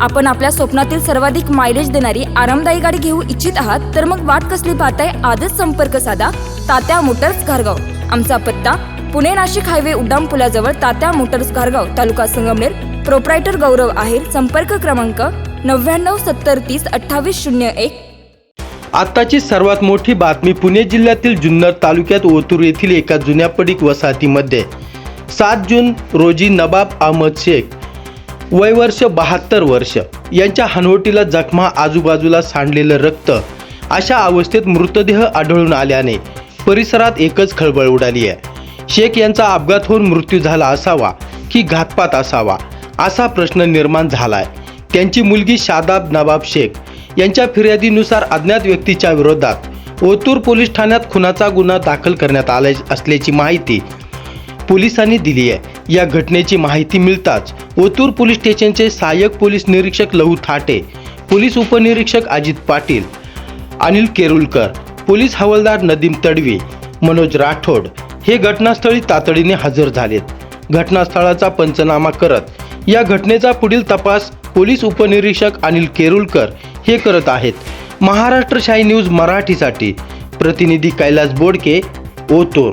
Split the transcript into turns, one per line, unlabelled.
आपण आपल्या स्वप्नातील सर्वाधिक मायलेज देणारी आरामदायी गाडी घेऊ इच्छित आहात तर मग वाट कसली पाहताय? आजच संपर्क साधा. तात्या मोटर्स घारगाव. आमचा पत्ता पुणे नाशिक हायवे उड्डाण पुलाजवळ तात्या मोटर्स घारगाव तालुका संगमनेर. प्रोप्रायटर गौरव आहेर संपर्क क्रमांक नव्याण्णव सत्तर तीस अठ्ठावीस शून्य एक.
आत्ताची सर्वात मोठी बातमी पुणे जिल्ह्यातील जुन्नर तालुक्यात ओतूर येथील एका जुन्या पडीक वसाहतीमध्ये. सात जून रोजी नबाब अहमद शेख वय वर्ष बहात्तर वर्ष. यांच्या हनवटीला जखमा आजूबाजूला सांडलेलं रक्त. अशा अवस्थेत मृतदेह आढळून आल्याने परिसरात एकच खळबळ उडाली आहे. शेख यांचा अपघात होऊन मृत्यू झाला असावा की घातपात असावा असा प्रश्न निर्माण झालाय. त्यांची मुलगी शादाब नवाब शेख यांच्या फिर्यादीनुसार अज्ञात व्यक्तीच्या विरोधात ओतूर पोलीस ठाण्यात खुनाचा गुन्हा दाखल करण्यात आला असल्याची माहिती पोलिसांनी दिली आहे. या घटनेची माहिती मिळताच ओतूर पोलीस स्टेशनचे सहाय्यक पोलीस निरीक्षक लहू थाटे पोलीस उपनिरीक्षक अजित पाटील अनिल केरुलकर पोलीस हवालदार नदीम तडवी मनोज राठोड हे घटनास्थळी तातडीने हजर झालेत. घटनास्थळाचा पंचनामा करत या घटनेचा पुढील तपास पोलीस उपनिरीक्षक अनिल केरुलकर हे करत आहेत. महाराष्ट्र शाही न्यूज मराठीसाठी प्रतिनिधी कैलास बोडके ओतूर.